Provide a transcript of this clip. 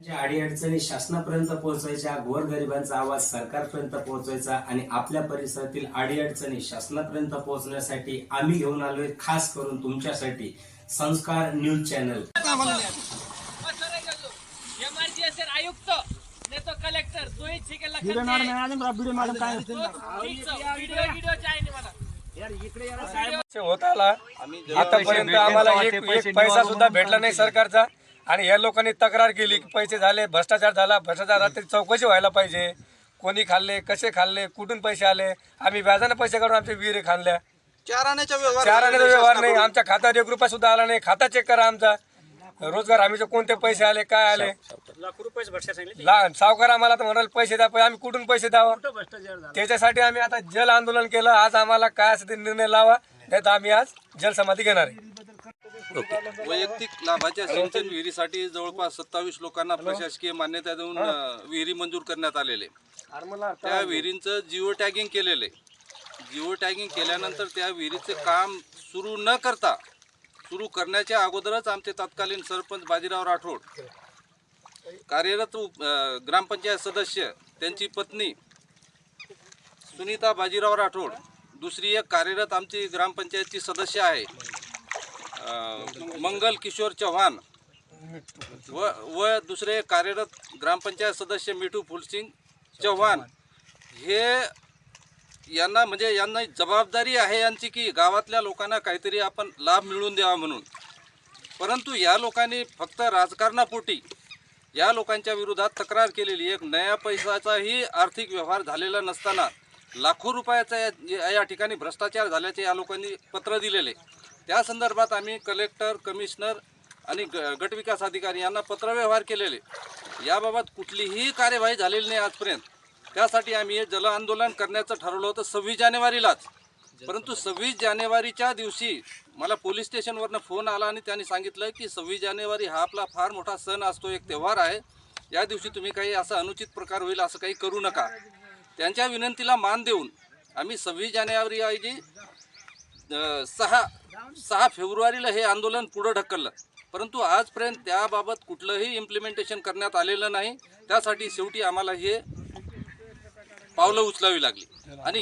ज्या अडीअडचणी शासनापर्यंत पोहोचवायच्या गोरगरिबांचा आवाज सरकारपर्यंत पोहोचवायचा आणि आपल्या परिसरातील अडीअडचणी शासनापर्यंत पोहोचण्यासाठी आम्ही घेऊन आलोय खास करून तुमच्यासाठी संस्कार न्यूज चॅनल. आयुक्त कलेक्टर होत आला. आतापर्यंत आम्हाला एक पैसा सुद्धा भेटला नाही सरकारचा. आणि या लोकांनी तक्रार केली की पैसे झाले भ्रष्टाचार झाला भ्रष्टाचार झाला तरी चौकशी व्हायला पाहिजे. कोणी खाल्ले कसे खाल्ले कुठून पैसे आले? आम्ही व्याजाने पैसे काढून आमच्या विहिरी खाल्ल्या चार आण्याचा व्यवहार नाही. आमच्या खात्यात एक रुपया सुद्धा आला नाही. खाता चेक करा आमचा. रोजगार हमीचे कोणते पैसे आले काय आले? लहान सावकार आम्हाला तर म्हणाल पैसे द्या पण आम्ही कुठून पैसे द्यावं? त्याच्यासाठी आम्ही आता जल आंदोलन केलं. आज आम्हाला काय असं ते निर्णय लावा. नाही तर आम्ही आज जलसमाधी घेणार आहे. वैयक्तिक लाभाच्या सिंचन विहिरीसाठी जवळपास सत्तावीस लोकांना प्रशासकीय मान्यता देऊन अं, विहिरी मंजूर करण्यात आलेले. त्या विहिरींचं जिओ टॅगिंग केलेलं. आहे जिओ टॅगिंग केल्यानंतर त्या विहिरीचं काम सुरू न करता सुरू करण्याच्या अगोदरच आमचे तत्कालीन सरपंच बाजीराव राठोड कार्यरत उप- अं, ग्रामपंचायत सदस्य त्यांची पत्नी सुनीता बाजीराव राठोड दुसरी एक कार्यरत आमची ग्रामपंचायतची सदस्य आहे. मंगल किशोर चव्हाण व व दुसरे कार्यरत ग्रामपंचायत सदस्य मिठू फुलसिंग चव्हाण हे यांना म्हणजे यांना जबाबदारी आहे यांची की गावातल्या लोकांना काहीतरी आपण लाभ मिळवून द्यावा म्हणून. परंतु या लोकांनी फक्त राजकारणापोटी या लोकांच्या विरोधात तक्रार केलेली. एक नया पैशाचाही आर्थिक व्यवहार झालेला नसताना लाखो रुपयाचा या या ठिकाणी भ्रष्टाचार झाल्याचे या लोकांनी पत्र दिलेले. त्या संदर्भात आम्ही कलेक्टर कमिशनर आणि ग गटविकास अधिकारी यांना पत्रव्यवहार केलेले. याबाबत कुठलीही कार्यवाही झालेली नाही आजपर्यंत. त्यासाठी आम्ही हे जल आंदोलन करण्याचं ठरवलं होतं सव्वीस जानेवारीलाच. परंतु सव्वीस जानेवारीच्या दिवशी मला पोलीस स्टेशनवरनं फोन आला आणि त्यांनी सांगितलं की सव्वीस जानेवारी हा आपला फार मोठा सण असतो एक त्योहार आहे. या दिवशी तुम्ही काही असा अनुचित प्रकार होईल असं काही करू नका. त्यांच्या विनंतीला मान देऊन आम्ही सव्वीस जानेवारी ऐवजी सहा सहा फेब्रुवारीला हे आंदोलन पुढं ढकललं. परंतु आजपर्यंत त्याबाबत कुठलंही इम्प्लिमेंटेशन करण्यात आलेलं नाही. त्यासाठी शेवटी आम्हाला हे पावलं उचलावी लागली. आणि